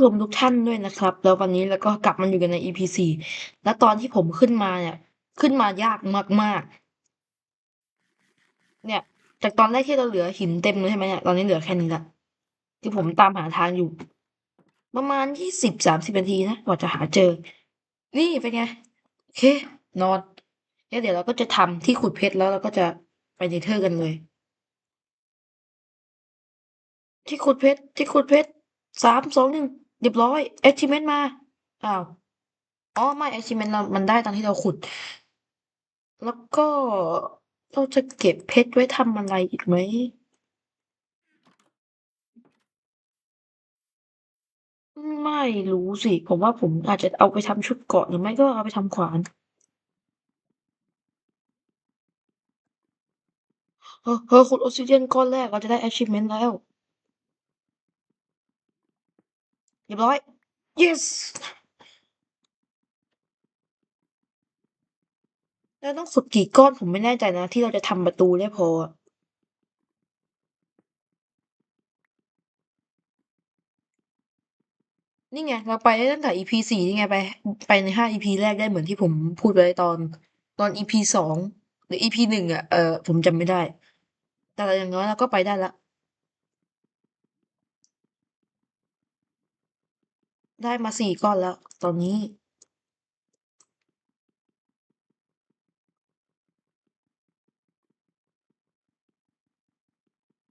ชมทุกท่านด้วยนะครับ แล้ววันนี้เราก็กลับมาอยู่กันใน EP 4แล้วตอนที่ผมขึ้นมาเนี่ย ขึ้นมายากมากๆ เนี่ย จากตอนแรกที่เราเหลือหินเต็มเลยใช่ไหมเนี่ยตอนนี้เหลือแค่นี้ล้วที่ผมตามหาทางอยู่ ประมาณ20-30นาทีนะกว่าจะหาเจอ นี่เป็นไงโอเคนอนแล้วเดี๋ยวเราก็จะทำที่ขุดเพชรแล้วเราก็จะไปเนเธอร์กันเลย ที่ขุดเพชรที่ขุดเพชร3 2 1 เรียบร้อย achievement มา อ้าว อ๋อ ไม่ achievement เรามันได้ตอนที่เราขุด แล้วก็ เราจะเก็บเพชรไว้ทำอะไรอีกไหม?ไม่รู้สิ ผมว่าผมอาจจะเอาไปทำชุดเกราะหรือไม่ก็เอาไปทำขวานเออๆขุด Obsidian ก้อนแรกเราจะได้ achievement แล้ว เรียบร้อย yes แล้วต้องขุดกี่ก้อนผมไม่แน่ใจนะ ที่เราจะทำประตูได้พออะนี่ไง เราไปได้ตั้งแต่ EP 4นี่ไงไป ไปใน5 EP แรกได้เหมือนที่ผมพูดไว้ตอนตอน EP 2หรือ EP 1อะเอ่อผมจำไม่ได้ แต่อย่างน้อยเราก็ไปได้แล้ว ได้มา4ก้อนแล้วตอนนี้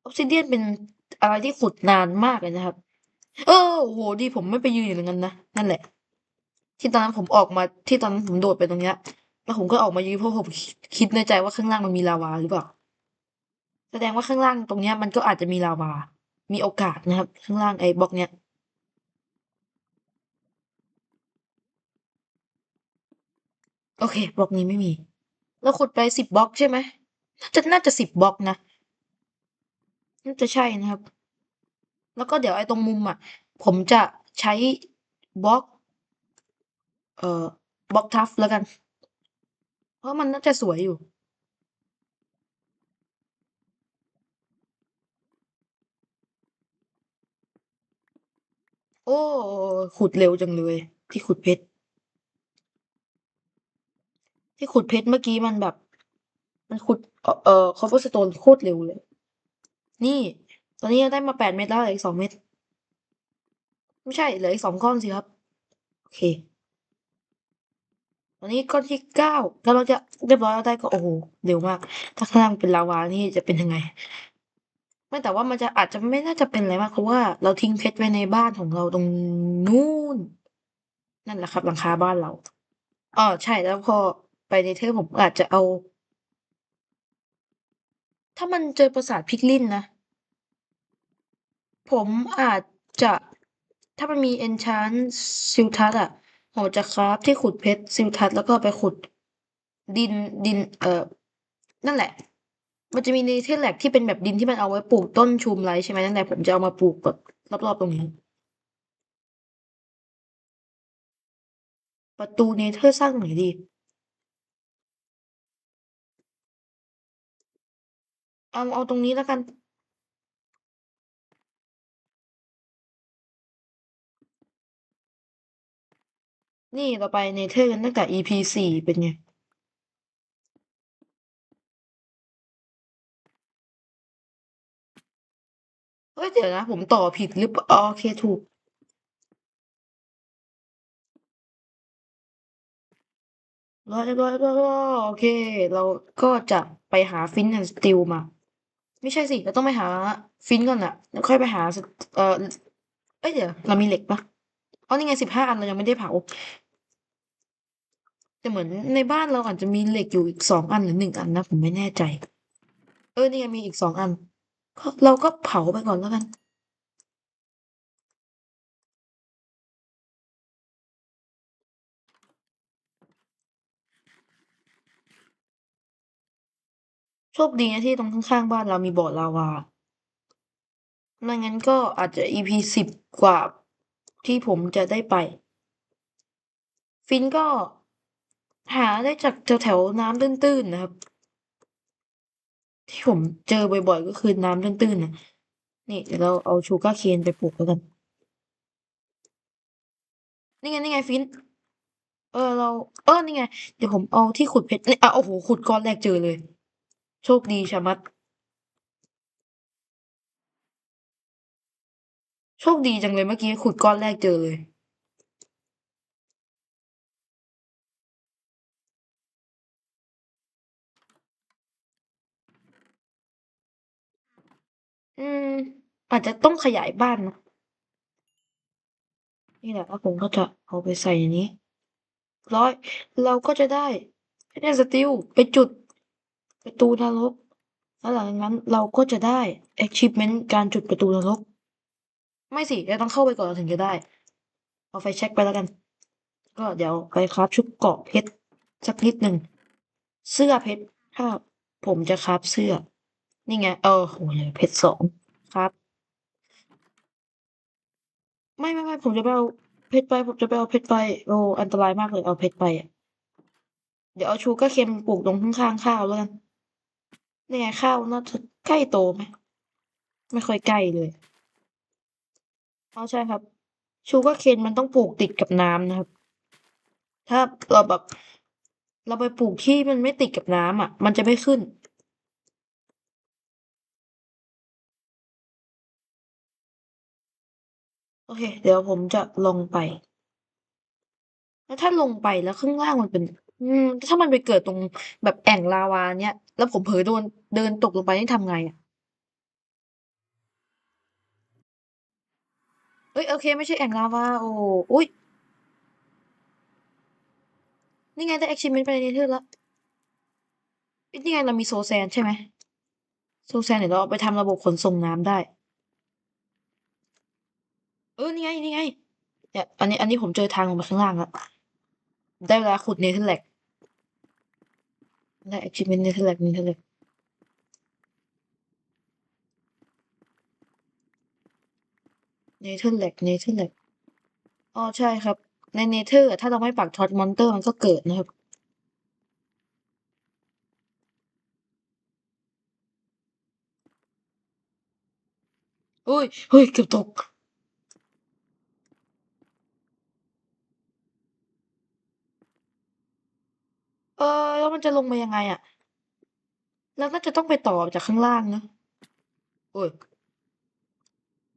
Obsidian เป็นอะไรที่ขุดนานมากเลยนะครับ เออโอ้โฮดีผมไม่ไปยืนอยู่ตรงนั้นนะ นั่นแหละ ที่ตอนนั้นผมออกมาที่ตอนนั้นผมโดดไปตรงเนี้ย แล้วผมก็ออกมายืนเพราะผมคิดในใจว่าข้างล่างมันมีลาวาหรือเปล่า แสดงว่าข้างล่างตรงเนี้ยมันก็อาจจะมีลาวา มีโอกาสนะครับ ข้างล่างไอ้บล็อกเนี้ย โอเค บล็อกนี้ไม่มี เราขุดไป10บบล็อกใช่ไหม?น่าจะน่าจะ10บบล็อกนะ น่าจะใช่นะครับ แล้วก็เดี๋ยวไอ้ตรงมุมอะ ผมจะใช้บล็อก เอ่อบล็อกทัฟแล้วกัน เพราะมันน่าจะสวยอยู่โอ้ ขุดเร็วจังเลย ที่ขุดเพชร ที่ขุดเพชรเมื่อกี้มันแบบ มันขุด เอ่อ Cobblestone โคตรเร็วเลย นี่ ตอนนี้เราได้มา8เม็ดแล้วเหลืออีก2เม็ด ไม่ใช่ เหลืออีก2ก้อนสิครับ โอเค ตอนนี้ก้อนที่9กำลังจะเรียบร้อยแล้วได้ก็โอ้โฮเร็วมาก ถ้าข้างล่างเป็นลาวา นี่จะเป็นยังไง?ไม่แต่ว่ามันจะอาจจะไม่น่าจะเป็นอะไรมากเพราะว่าเราทิ้งเพชรไว้ในบ้านของเราตรงนู้นนั่นแหละครับหลังคาบ้านเราอ้อใช่แล้วพอ ไปเนเธอร์ผมอาจจะเอา ถ้ามันเจอปราสาท Piglin นะ ผมอาจจะ ถ้ามันมี Enchant Silthus อะผมจะคราฟที่ขุดเพชร Silthus แล้วก็ไปขุด ดินดิน เอ่อ นั่นแหละ มันจะมี Netherrack ที่เป็นแบบดินที่มันเอาไว้ปลูกต้น Shroomlight ใช่ไหมนั่นแหละผมจะเอามาปลูกแบบรอบๆตรงนี้ประตูเนเธอร์สร้างตรงไหนดี? เอาเอาตรงนี้แล้วกัน นี่เราไปเนเธอร์กันตั้งแต่ EP 4เป็นไง?เฮ้ยเดี๋ยวนะ ผมต่อผิดหรือปอ๋อโอเคถูก ร้อยร้อยร้อยโอเค เราก็จะไปหา Flint and Steel มา ไม่ใช่สิ เราต้องไปหาฟินก่อนน่ะแล้วค่อยไปหาเอ่อเอ้ยเดี๋ยวเรามีเหล็กปะเ?อ๋อนี่ไงสิบห้าอันเรายังไม่ได้เผา แต่เหมือนในบ้านเราอาจจะมีเหล็กอยู่อีกสองอันหรือหนึ่งอันนะผมไม่แน่ใจ เออนี่ไงมีอีกสองอันก็เราก็เผาไปก่อนแล้วกัน โชคดีนะที่ตรงข้างๆบ้านเรามีบ่อลาวา ไม่งั้นก็อาจจะ EP 10กว่าที่ผมจะได้ไป Flint ก็หาได้จากแถวๆน้ำตื้นๆนะครับ ที่ผมเจอบ่อยๆ ก็คือน้ำตื้นๆนะนี่เดี๋ยวเราเอา Sugarcane ไปปลูกแล้วกัน นี่ไงนี่ไงฟิน เออเรา เออนี่ไง เดี๋ยวผมเอาที่ขุดเพชรนี่อะโอ้โหขุดก้อนแรกเจอเลย โชคดีชะมัด โชคดีจังเลยเมื่อกี้ขุดก้อนแรกเจอเลย อืม อาจจะต้องขยายบ้านนะนี่แหละแล้วผมก็จะเอาไปใส่ในนี้ ร้อย เราก็จะได้ได้สติลไปจุด ประตูนรก แล้วหลังจากนั้นเราก็จะได้ achievement การจุดประตูนรก ไม่สิเราต้องเข้าไปก่อนเราถึงจะได้ เอาไฟแช็กไปแล้วกัน ก็เดี๋ยวไปคราฟชุดเกาะเพชรสักนิดหนึ่ง เสื้อเพชรถ้าผมจะคราฟเสื้อ นี่ไง เออโหเลยเพชรสองครับ ไม่ไม่ไม่ผมจะไปเอาเพชรไป ผมจะไปเอาเพชรไปโอ้อันตรายมากเลยเอาเพชรไปอะเดี๋ยวเอาชูการ์เคนปลูกตรงข้างๆข้าวแล้วกัน นี่ไงข้าวน่าจะใกล้โตไหมไม่ค่อยใกล้เลยอ๋อใช่ครับ ชูการ์เคนมันต้องปลูกติดกับน้ำนะครับ ถ้าเราแบบเราไปปลูกที่มันไม่ติดกับน้ำอะ มันจะไม่ขึ้น โอเค เดี๋ยวผมจะลงไป แล้วถ้าลงไปแล้วข้างล่างมันเป็น อืมถ้ามันไปเกิดตรงแบบแอ่งลาวาเนี้ยแล้วผมเผลอโดนเดินตกลงไปนี่ทำไงอะเฮ้ย โอเค ไม่ใช่แอ่งลาวา โอ้ อุ๊ย นี่ไงได้ achievement ไปใน Nether แล้ว นี่ไงเรามี Soul Sand ใช่ไหม Soul Sand เดี๋ยวเราเอาไปทำระบบขนส่งน้ำได้ เออ นี่ไง นี่ไงเนี่ยอันนี้ อันนี้ผมเจอทางลงไปข้างล่างแล้ว ได้เวลาขุดเนเธอร์แลกได้ achievement เนเธอร์แลกเนเธอร์แลกเนเธอร์แลกเนเธอร์แลกอ๋อใช่ครับ ในเนเธอร์ถ้าเราไม่ปักท็อตมอนเตอร์มันก็เกิดนะครับอุ้ยเฮ้ยเกือบตก เออ แล้ว มันจะลงมายังไงอะเราน่าจะต้องไปต่อจากข้างล่างนะโอ๊ย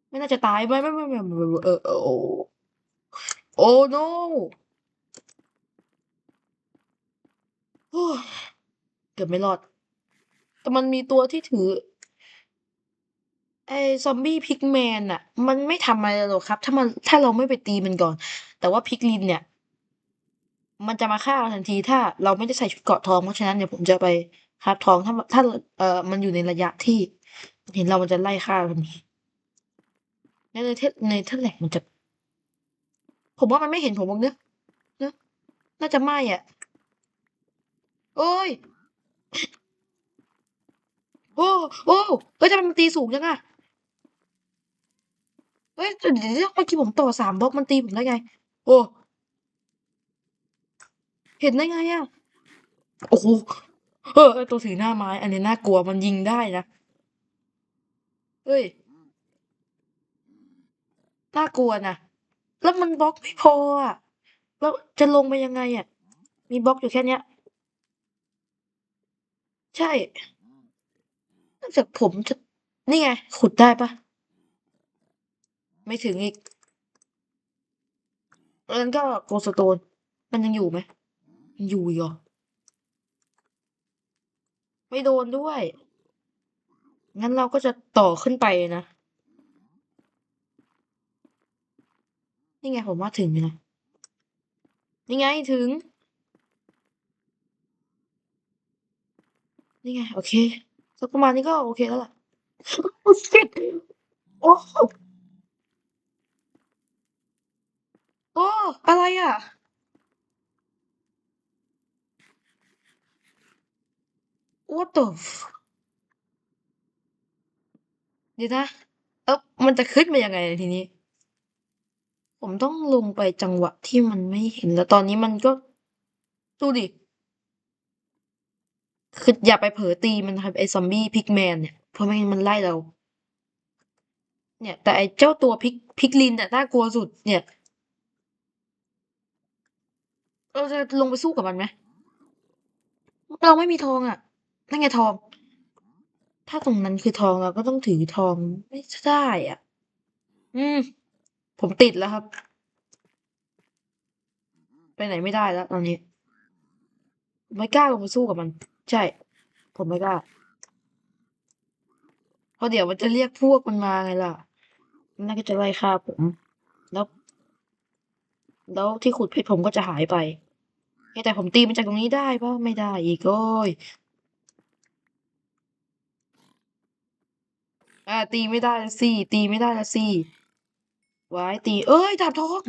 ไม่น่าจะตายไม่ไม่ไม่ไม่เออโอ้โอ้ยเกือบไม่รอด แต่มันมีตัวที่ถือ ไอ้ซอมบี้ Pigman น่ะมันไม่ทำอะไรหรอกครับ ถ้ามันถ้าเราไม่ไปตีมันก่อน แต่ว่า Piglin เนี่ย มันจะมาฆ่าเราทันทีถ้าเราไม่ได้ใส่ชุดเกราะทอง เพราะฉะนั้นเดี๋ยวผมจะไปคราฟทองถ้าถ้าเอ่อมันอยู่ในระยะที่ เห็นเรามันจะไล่ฆ่าเราทันทีใน Nether Netherrack มันจะ ผมว่ามันไม่เห็นผมหรอกเนาะเนาะน่าจะไม่อะโอ๊ยโอ้โอ้เฮ้ยทำไมมันตีสูงจังอะเฮ้ยเดี๋ยวเมื่อกี้ผมต่อ3บล็อกมันตีผมได้ไง?โอ้ เห็นได้ไงอะ?โอ้โฮเออตัวถือหน้าไม้ อันนี้น่ากลัวมันยิงได้นะเฮ้ยน่ากลัวนะแล้วมันบล็อกไม่พออะแล้วจะลงไปยังไงอะ?มีบล็อกอยู่แค่เนี้ย ใช่นอกจากผมจะ นี่ไง ขุดได้ปล่า?ไม่ถึงอีกงั้นก็ Glowstone มันยังอยู่ไหม? ยังอยู่อีกเหรอ?ไม่โดนด้วย งั้นเราก็จะต่อขึ้นไปนะ นี่ไงผมว่าถึงอยู่นะ นี่ไงถึง นี่ไง โอเคสักประมาณนี้ก็โอเคแล้วล่ะ โอ้ Shit โอ้โอ้อะไรอะ? What the f เดี๋ยวนะแล้วมันจะขึ้นมายังไงทีนี้?ผมต้องลงไปจังหวะที่มันไม่เห็นแล้วตอนนี้มันก็ ดูดิ คืออย่าไปเผลอตีมันนะครับไอ้ซอมบี้ Pigman เนี่ย เพราะไม่งั้นมันไล่เรา เนี่ย แต่ไอ้เจ้าตัว Pig Piglin น่ะน่ากลัวสุด เนี่ย เราจะลงไปสู้กับมันไหมเราไม่มีทองอะ นั่นไงทอง ถ้าตรงนั้นคือทองเราก็ต้องถือทอง ไม่ชได้อะอืม ผมติดแล้วครับ ไปไหนไม่ได้แล้วตอนนี้ ไม่กล้าลงไปสู้กับมัน ใช่ ผมไม่กล้าเพราะเดี๋ยวมันจะเรียกพวกมันมาไงล่ะมันน่าจะไล่ฆ่าผม แล้ว แล้วที่ขุดเพชรผมก็จะหายไปเอ๊ะแต่ผมตีมันจากตรงนี้ได้เปล่า?ไม่ได้อีกโอ๊ย อาตีไม่ได้ล้วสิตีไม่ได้ล้วสิว้ายตี เอ๊ยดาบทอง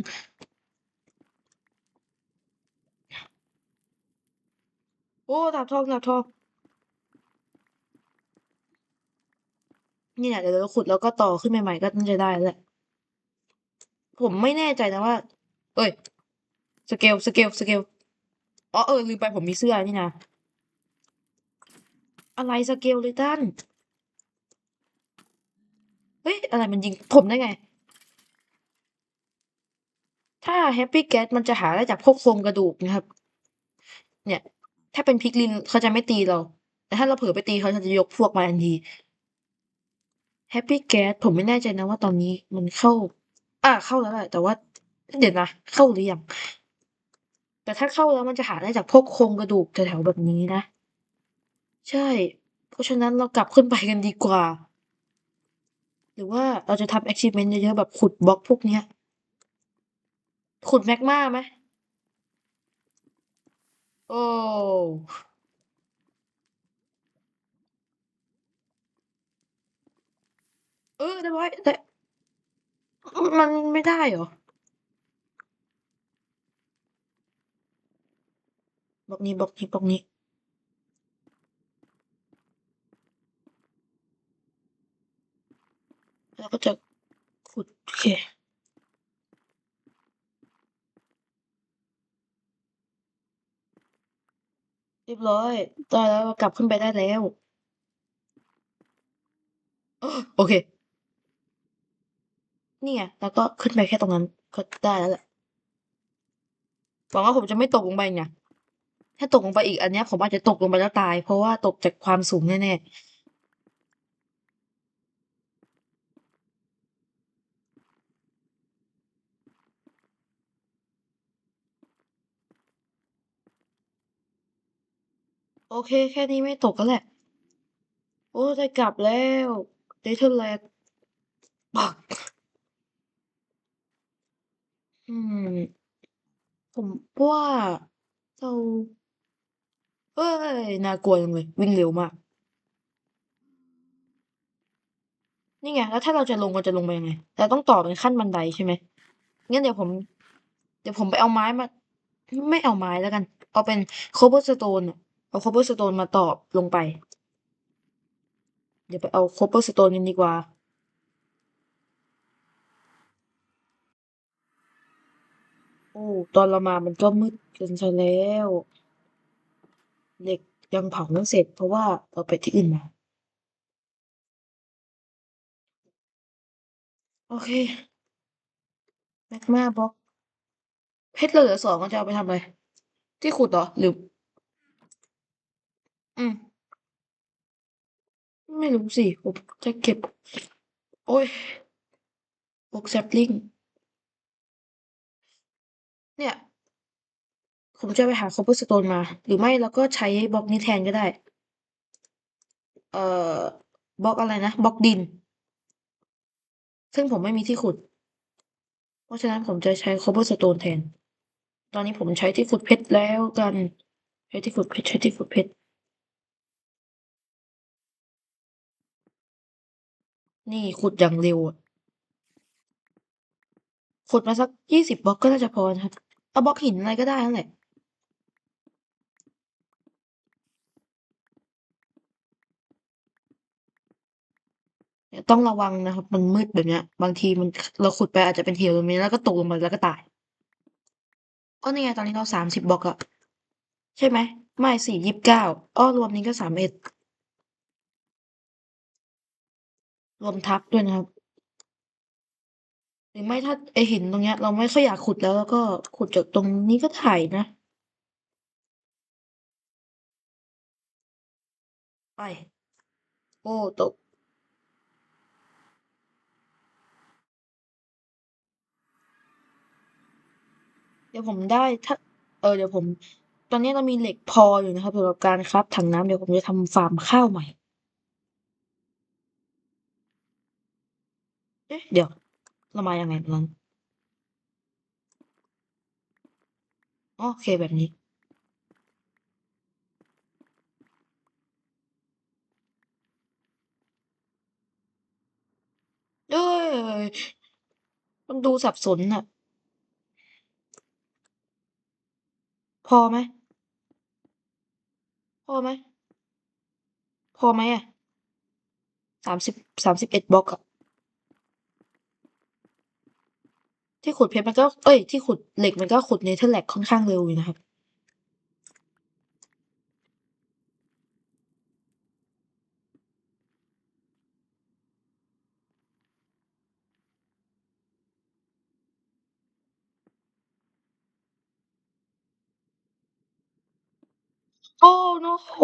โอ้ดาบทองดาบทองเนี่ยเดี๋ยวเราขุดแล้วก็ต่อขึ้นใหม่ๆก็น่าจะได้แหละ ผมไม่แน่ใจนะว่า เอ๊ยสเกลสเกลสเกลอ๋อเออลืมไปผมมีเสื้อนี่นะ อะไรสเกล Titan เฮ้ย อะไรมันยิงผมได้ไง?ถ้า Happy Gas มันจะหาได้จากพวกโครงกระดูกนะครับ เนี่ย ถ้าเป็น Piglin เขาจะไม่ตีเรา แต่ถ้าเราเผลอไปตีเขาเขาจะยกพวกมาทันที Happy Gas ผมไม่แน่ใจนะว่าตอนนี้มันเข้า อ่าเข้าแล้วแหละแต่ว่าเดี๋ยวนะเข้าหรือยัง?แต่ถ้าเข้าแล้วมันจะหาได้จากพวกโครงกระดูกแถวๆแบบนี้นะ ใช่ เพราะฉะนั้นเรากลับขึ้นไปกันดีกว่า หรือว่าเราจะทำ Achievement เยอะๆ แบบขุดบล็อกพวกเนี้ย ขุด Magma ไหม?โอ้เออเรียบร้แต่ มันไม่ได้เหรอ?บล็อกนี้บล็อกนี้บล็อกนี้ เราก็จะขุดโอเคเรียบร้อยได้แล้วกลับขึ้นไปได้แล้ว โอเค นี่ไงแล้วก็ขึ้นไปแค่ตรงนั้นก็ได้แล้วแหละหวังว่าผมจะไม่ตกลงไปไงถ้าตกลงไปอีกอันนี้ผมอาจจะตกลงไปแล้วตาย เพราะว่าตกจากความสูงแน่ๆ โอเค แค่นี้ไม่ตกแล้วแหละ โอ้ได้กลับแล้ว Netherland ปักอืม ผมว่าเราเฮ้ย น่ากลัวจังเลย วิ่งเร็วมาก นี่ไง แล้วถ้าเราจะลงเราจะลงไปยังไง?เราต้องต่อเป็นขั้นบันไดใช่ไหม?งั้นเดี๋ยวผม เดี๋ยวผมไปเอาไม้มา ไม่เอาไม้แล้วกัน เอาเป็น Cobblestone อะ เอา Cobblestone มาต่อลงไป เดี๋ยวไปเอา Cobblestone กันดีกว่า โอ้ ตอนเรามามันก็มืดกันเสียแล้วเหล็กยังเผาไม่เสร็จเพราะว่าเราไปที่อื่นมา โอเค Magma Block เพชรเหลือ2เราจะเอาไปทำอะไร?ที่ขุดเหรอ?หรือ อืม ไม่รู้สิ ผมจะเก็บ โอ๊ย Oak Sapling เนี่ย ผมจะไปหา Cobblestone มา หรือไม่เราก็ใช้บล็อกนี้แทนก็ได้ เอ่อ บล็อกอะไรนะ บล็อกดิน ซึ่งผมไม่มีที่ขุด เพราะฉะนั้นผมจะใช้ Cobblestone แทน ตอนนี้ผมใช้ที่ขุดเพชรแล้วกัน ใช้ที่ขุดเพชร ใช้ที่ขุดเพชร นี่ขุดอย่างเร็วอะขุดมาสัก20บบล็อกก็น่าจะพอนะครับเอาบล็อกหินอะไรก็ได้นั่นแหละต้องระวังนะครับ มันมืดแบบเนี้ย บางทีมันเราขุดไปอาจจะเป็นเหวตรงนี้แล้วก็ตกลงไปแล้วก็ตาย ก็นี่ไงตอนนี้เรา30บบล็อกอะใช่ไหม?ไม่สิ29อ้อรวมนี้ก็31 รวมทับด้วยนะครับ หรือไม่ถ้าไอหินตรงเนี้ย เราไม่ค่อยอยากขุดแล้วแล้วก็ขุดจากตรงนี้ก็ถ่ายนะไปโอ้ตกเดี๋ยวผมได้ถ้า เออเดี๋ยวผม ตอนนี้เรามีเหล็กพออยู่นะครับสำหรับการครับถังน้ำเดี๋ยวผมจะทำฟาร์มข้าวใหม่ เอ๊ะ เดี๋ยว เรามายังไงตรงนั้น?อ๋อโอเคแบบนี้ เอยมันดูสับสนน่ะพอไหม?พอไหม?พอไหมอะ?30 31บล็อกอะ ที่ขุดเพชรมันก็ เอ๊ยที่ขุดเหล็กมันก็ขุด Netherrack ค่อนข้างเร็วอยู่นะครับโอ้โอ้โฮ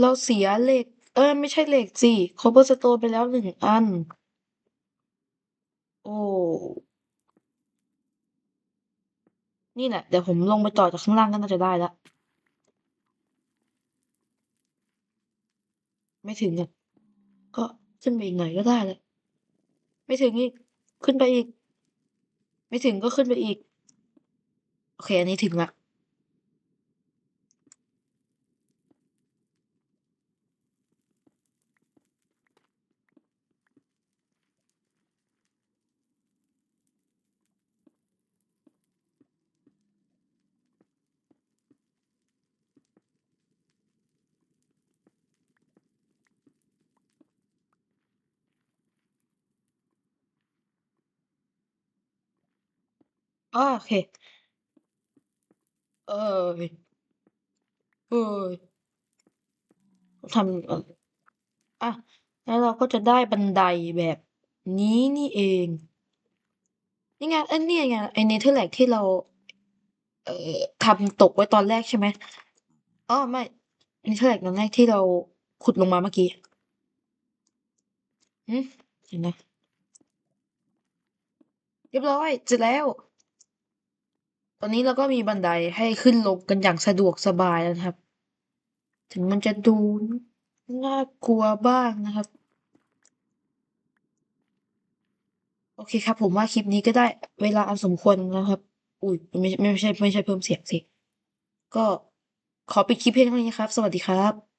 เราเสียเหล็ก เอ๊ยไม่ใช่เหล็กสิ Cobblestone ไปแล้ว1อัน โอ้ นี่แหละ เดี๋ยวผมลงไปต่อจากข้างล่างก็น่าจะได้ละ ไม่ถึงอะก็ขึ้นไปอีกหน่อยก็ได้แล้วไม่ถึงอีก ขึ้นไปอีก ไม่ถึงก็ขึ้นไปอีก โอเค อันนี้ถึงละ อ้อ โอเค เอ๊ยเอ๊ยทำ เอ่อ อะ แล้วเราก็จะได้บันไดแบบนี้นี่เอง นี่ไง เอ๊ย นี่ไง ไอ้ Netherrack ที่เรา เอ่อ ทำตกไว้ตอนแรกใช่ไหม?อ้อ ไม่ Netherrack ตอนแรกที่เราขุดลงมาเมื่อกี้ หือ เดี๋ยวนะ เรียบร้อย เสร็จแล้ว ตอนนี้เราก็มีบันไดให้ขึ้นลงกันอย่างสะดวกสบายแล้วนะครับ ถึงมันจะดูน่ากลัวบ้างนะครับ โอเคครับ ผมว่าคลิปนี้ก็ได้เวลาอันสมควรแล้วครับ อุ๊ยไม่ไม่ใช่ไม่ใช่เพิ่มเสียงสิ ก็ขอปิดคลิปเพียงเท่านี้ครับ สวัสดีครับ